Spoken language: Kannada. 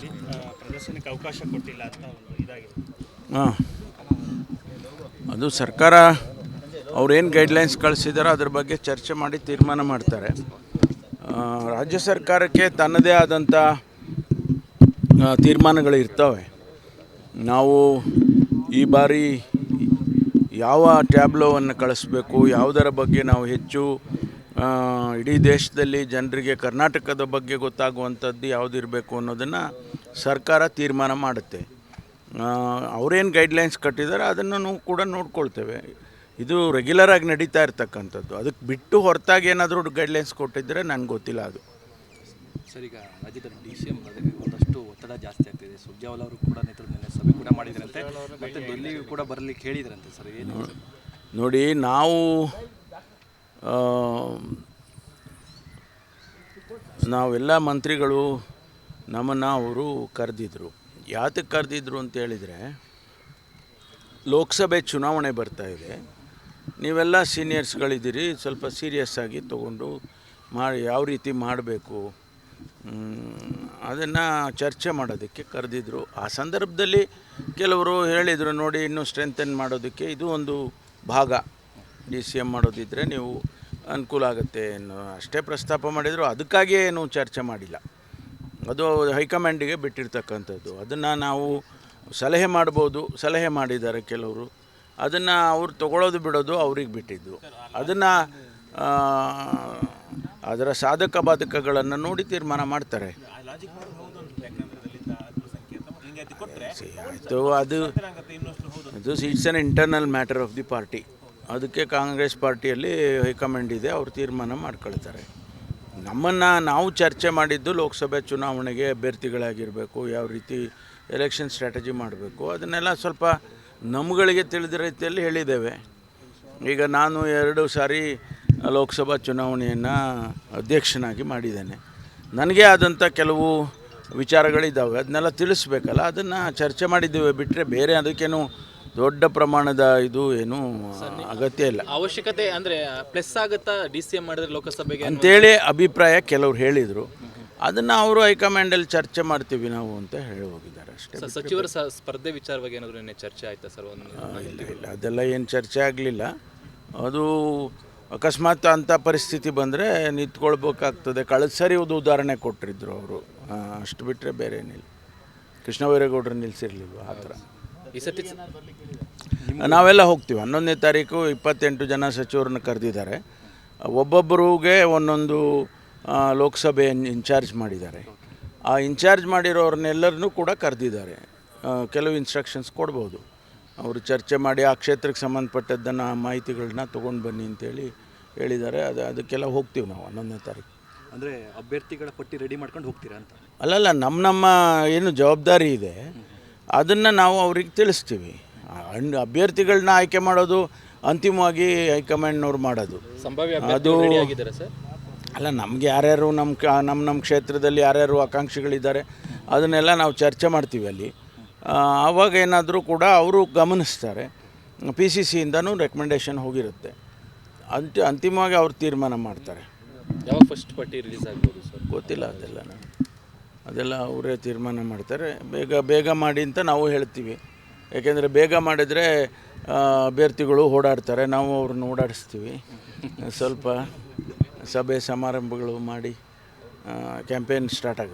ಸಂದರ್ಭದಲ್ಲಿ ಪ್ರದರ್ಶನಕ್ಕೆ ಅವಕಾಶ ಕೊಟ್ಟಿಲ್ಲ ಅಂತ ಒಂದು ಇದಾಗಿದೆ. ಹಾಂ. ಅದು ಸರ್ಕಾರ ಅವ್ರೇನು ಗೈಡ್ಲೈನ್ಸ್ ಕಳಿಸಿದಾರೋ ಅದ್ರ ಬಗ್ಗೆ ಚರ್ಚೆ ಮಾಡಿ ತೀರ್ಮಾನ ಮಾಡ್ತಾರೆ. ರಾಜ್ಯ ಸರ್ಕಾರಕ್ಕೆ ತನ್ನದೇ ಆದಂಥ ತೀರ್ಮಾನಗಳು ಇರ್ತವೆ. ನಾವು ಈ ಬಾರಿ ಯಾವ ಟ್ಯಾಬ್ಲೋವನ್ನು ಕಳಿಸ್ಬೇಕು, ಯಾವುದರ ಬಗ್ಗೆ ನಾವು ಹೆಚ್ಚು ಇಡೀ ದೇಶದಲ್ಲಿ ಜನರಿಗೆ ಕರ್ನಾಟಕದ ಬಗ್ಗೆ ಗೊತ್ತಾಗುವಂಥದ್ದು ಯಾವುದಿರಬೇಕು ಅನ್ನೋದನ್ನು ಸರ್ಕಾರ ತೀರ್ಮಾನ ಮಾಡುತ್ತೆ. ಅವರೇನು ಗೈಡ್ಲೈನ್ಸ್ ಕಟ್ಟಿದ್ದಾರೆ ಅದನ್ನು ನಾವು ಕೂಡ ನೋಡ್ಕೊಳ್ತೇವೆ. ಇದು ರೆಗ್ಯುಲರ್ ಆಗಿ ನಡೀತಾ ಇರ್ತಕ್ಕಂಥದ್ದು. ಅದಕ್ಕೆ ಬಿಟ್ಟು ಹೊರತಾಗಿ ಏನಾದರೂ ಗೈಡ್ಲೈನ್ಸ್ ಕೊಟ್ಟಿದ್ದರೆ ನನಗೆ ಗೊತ್ತಿಲ್ಲ ಅದು. ಸರ್ ಈಗ ರಾಜ್ಯದಲ್ಲಿ ಡಿ ಸಿ ಎಂ ಒಂದಷ್ಟು ಒತ್ತಡ ಜಾಸ್ತಿ ಆಗ್ತಿದೆ. ಸುರ್ಜೇವಾಲ ಅವರು ಕೂಡ ನೇತೃತ್ವದಲ್ಲಿ ಸಭೆ ಕೂಡ ಮಾಡಿದ್ರಂತೆ. ಮತ್ತು ಡೆಲ್ಲಿಗೂ ಕೂಡ ಬರಲಿಕ್ಕೆ ಹೇಳಿದ್ರಂತೆ ಸರ್ ಏನು ನೋಡಿ ನಾವು ನಾವೆಲ್ಲ ಮಂತ್ರಿಗಳು ನಮ್ಮನ್ನು ಅವರು ಕರೆದಿದ್ದರು ಯಾತಕ್ಕೆ ಕರೆದಿದ್ರು ಅಂತ ಹೇಳಿದರೆ, ಲೋಕಸಭೆ ಚುನಾವಣೆ ಬರ್ತಾ ಇದೆ. ನೀವೆಲ್ಲ ಸೀನಿಯರ್ಸ್ಗಳಿದ್ದೀರಿ, ಸ್ವಲ್ಪ ಸೀರಿಯಸ್ ಆಗಿ ತೊಗೊಂಡು ಮಾಡಿ ಯಾವ ರೀತಿ ಮಾಡಬೇಕು? ಅದನ್ನು ಚರ್ಚೆ ಮಾಡೋದಕ್ಕೆ ಕರೆದಿದ್ರು. ಆ ಸಂದರ್ಭದಲ್ಲಿ ಕೆಲವರು ಹೇಳಿದರು ನೋಡಿ, ಇನ್ನೂ ಸ್ಟ್ರೆಂಥನ್ ಮಾಡೋದಕ್ಕೆ ಇದು ಒಂದು ಭಾಗ. ಡಿ ಸಿ ಎಂ ಮಾಡೋದಿದ್ದರೆ ನೀವು ಅನುಕೂಲ ಆಗುತ್ತೆ ಅನ್ನೋ ಅಷ್ಟೇ ಪ್ರಸ್ತಾಪ ಮಾಡಿದರೂ. ಅದಕ್ಕಾಗಿಯೇ ಏನು ಚರ್ಚೆ ಮಾಡಿಲ್ಲ. ಅದು ಹೈಕಮಾಂಡಿಗೆ ಬಿಟ್ಟಿರ್ತಕ್ಕಂಥದ್ದು. ಅದನ್ನು ನಾವು ಸಲಹೆ ಮಾಡ್ಬೋದು. ಸಲಹೆ ಮಾಡಿದ್ದಾರೆ ಕೆಲವರು. ಅದನ್ನು ಅವ್ರು ತಗೊಳ್ಳೋದು ಬಿಡೋದು ಅವ್ರಿಗೆ ಬಿಟ್ಟಿದ್ದು. ಅದನ್ನು ಅದರ ಸಾಧಕ ಬಾಧಕಗಳನ್ನು ನೋಡಿ ತೀರ್ಮಾನ ಮಾಡ್ತಾರೆ. ಆಯಿತು. ಅದು ಅದು it's an internal matter of the party ಅದಕ್ಕೆ ಕಾಂಗ್ರೆಸ್ ಪಾರ್ಟಿಯಲ್ಲಿ ಹೈಕಮಾಂಡ್ ಇದೆ, ಅವರು ತೀರ್ಮಾನ ಮಾಡ್ಕೊಳ್ತಾರೆ. ನಮ್ಮನ್ನು ನಾವು ಚರ್ಚೆ ಮಾಡಿದ್ದು ಲೋಕಸಭೆ ಚುನಾವಣೆಗೆ ಅಭ್ಯರ್ಥಿಗಳಾಗಿರಬೇಕು, ಯಾವ ರೀತಿ ಎಲೆಕ್ಷನ್ ಸ್ಟ್ರಾಟಜಿ ಮಾಡಬೇಕು, ಅದನ್ನೆಲ್ಲ ಸ್ವಲ್ಪ ನಮ್ಗಳಿಗೆ ತಿಳಿದ ರೀತಿಯಲ್ಲಿ ಹೇಳಿದ್ದೇವೆ. ಈಗ ನಾನು ಎರಡು ಸಾರಿ ಲೋಕಸಭಾ ಚುನಾವಣೆಯನ್ನು ಅಧ್ಯಕ್ಷನಾಗಿ ಮಾಡಿದ್ದೇನೆ. ನನಗೆ ಆದಂಥ ಕೆಲವು ವಿಚಾರಗಳಿದ್ದಾವೆ, ಅದನ್ನೆಲ್ಲ ತಿಳಿಸ್ಬೇಕಲ್ಲ, ಅದನ್ನು ಚರ್ಚೆ ಮಾಡಿದ್ದೇವೆ ಬಿಟ್ಟರೆ ಬೇರೆ ಅದಕ್ಕೇನು ದೊಡ್ಡ ಪ್ರಮಾಣದ ಇದು ಏನು ಅಗತ್ಯ ಇಲ್ಲ. ಅವಶ್ಯಕತೆ ಅಂದ್ರೆ ಪ್ಲಸ್ ಆಗುತ್ತಾ ಡಿ ಸಿ ಎಂ ಮಾಡಿದ್ರೆ ಲೋಕಸಭೆಗೆ ಅಂತೇಳಿ ಅಭಿಪ್ರಾಯ ಕೆಲವ್ರು ಹೇಳಿದರು. ಅದನ್ನು ಅವರು ಹೈಕಮಾಂಡಲ್ಲಿ ಚರ್ಚೆ ಮಾಡ್ತೀವಿ ನಾವು ಅಂತ ಹೇಳಿ ಹೋಗಿದ್ದಾರೆ ಅಷ್ಟೇ. ಸಚಿವರ ಸ್ಪರ್ಧೆ ವಿಚಾರವಾಗಿ ಏನಾದ್ರು ನಿನ್ನೆ ಚರ್ಚೆ ಆಯ್ತಾ ಸರ್? ಇಲ್ಲ ಇಲ್ಲ. ಅದೆಲ್ಲ ಏನು ಚರ್ಚೆ ಆಗಲಿಲ್ಲ. ಅದು ಅಕಸ್ಮಾತ್ ಅಂಥ ಪರಿಸ್ಥಿತಿ ಬಂದರೆ ನಿಂತ್ಕೊಳ್ಬೇಕಾಗ್ತದೆ. ಕಳೆದ ಸರಿ ಒಂದು ಉದಾಹರಣೆ ಕೊಟ್ಟಿದ್ರು ಅವರು. ಅಷ್ಟು ಬಿಟ್ಟರೆ ಬೇರೆ ಏನಿಲ್ಲ ಕೃಷ್ಣ ಬೈರೇಗೌಡರು ನಿಲ್ಲಿಸಿರ್ಲಿಲ್ವ ಆ ಥರ. ಈ ಸತಿ ನಾವೆಲ್ಲ ಹೋಗ್ತೀವಿ. ಹನ್ನೊಂದನೇ ತಾರೀಕು ಇಪ್ಪತ್ತೆಂಟು ಜನ ಸಚಿವರನ್ನ ಕರೆದಿದ್ದಾರೆ. ಒಬ್ಬೊಬ್ಬರಿಗೆ ಒಂದೊಂದು ಲೋಕಸಭೆ ಇನ್ಚಾರ್ಜ್ ಮಾಡಿದ್ದಾರೆ. ಆ ಇನ್ಚಾರ್ಜ್ ಮಾಡಿರೋರನ್ನೆಲ್ಲರನ್ನೂ ಕೂಡ ಕರೆದಿದ್ದಾರೆ. ಕೆಲವು ಇನ್ಸ್ಟ್ರಕ್ಷನ್ಸ್ ಕೊಡ್ಬೋದು. ಅವರು ಚರ್ಚೆ ಮಾಡಿ ಆ ಕ್ಷೇತ್ರಕ್ಕೆ ಸಂಬಂಧಪಟ್ಟದ್ದನ್ನು ಆ ಮಾಹಿತಿಗಳನ್ನ ತೊಗೊಂಡು ಬನ್ನಿ ಅಂತೇಳಿ ಹೇಳಿದ್ದಾರೆ. ಅದು ಅದಕ್ಕೆಲ್ಲ ಹೋಗ್ತೀವಿ ನಾವು ಹನ್ನೊಂದನೇ ತಾರೀಕು. ಅಂದರೆ ಅಭ್ಯರ್ಥಿಗಳ ಪಟ್ಟಿ ರೆಡಿ ಮಾಡ್ಕೊಂಡು ಹೋಗ್ತೀರಾ ಅಂತ? ಅಲ್ಲಲ್ಲ ನಮ್ಮ ನಮ್ಮ ಏನು ಜವಾಬ್ದಾರಿ ಇದೆ. ಅದನ್ನು ನಾವು ಅವ್ರಿಗೆ ತಿಳಿಸ್ತೀವಿ. ಅಂಡ್ ಹಣ್ಣು ಅಭ್ಯರ್ಥಿಗಳನ್ನ ಆಯ್ಕೆ ಮಾಡೋದು ಅಂತಿಮವಾಗಿ ಹೈಕಮಾಂಡ್ನವ್ರು ಮಾಡೋದು. ಸಂಭಾವ್ಯ ಅದು ರೆಡಿ ಆಗಿದ್ದಾರೆ ಸರ್? ಅಲ್ಲ ನಮ್ಗೆ ಯಾರ್ಯಾರು ನಮ್ಮ ಕ ನಮ್ಮ ನಮ್ಮ ಕ್ಷೇತ್ರದಲ್ಲಿ ಯಾರ್ಯಾರು ಆಕಾಂಕ್ಷಿಗಳಿದ್ದಾರೆ ಅದನ್ನೆಲ್ಲ ನಾವು ಚರ್ಚೆ ಮಾಡ್ತೀವಿ ಅಲ್ಲಿ. ಆವಾಗ ಏನಾದರೂ ಕೂಡ ಅವರು ಗಮನಿಸ್ತಾರೆ. ಪಿ ಸಿ ಸಿಯಿಂದನೂ ರೆಕಮೆಂಡೇಷನ್ ಹೋಗಿರುತ್ತೆ. ಅಂತಿ ಅಂತಿಮವಾಗಿ ಅವ್ರು ತೀರ್ಮಾನ ಮಾಡ್ತಾರೆ. ಯಾವಾಗ ಫಸ್ಟ್ ಪಟ್ಟಿ ರಿಲೀಸ್ ಆಗ್ಬೋದು ಸರ್? ಗೊತ್ತಿಲ್ಲ ಅದೆಲ್ಲ. ನಾನು ಅದೆಲ್ಲ ಅವರೇ ತೀರ್ಮಾನ ಮಾಡ್ತಾರೆ. ಬೇಗ ಬೇಗ ಮಾಡಿ ಅಂತ ನಾವು ಹೇಳ್ತೀವಿ. ಯಾಕೆಂದರೆ ಬೇಗ ಮಾಡಿದರೆ ಅಭ್ಯರ್ಥಿಗಳು ಓಡಾಡ್ತಾರೆ. ನಾವು ಅವ್ರನ್ನ ಓಡಾಡಿಸ್ತೀವಿ. ಸ್ವಲ್ಪ ಸಭೆ ಸಮಾರಂಭಗಳು ಮಾಡಿ ಕ್ಯಾಂಪೇನ್ ಸ್ಟಾರ್ಟ್ ಆಗುತ್ತೆ.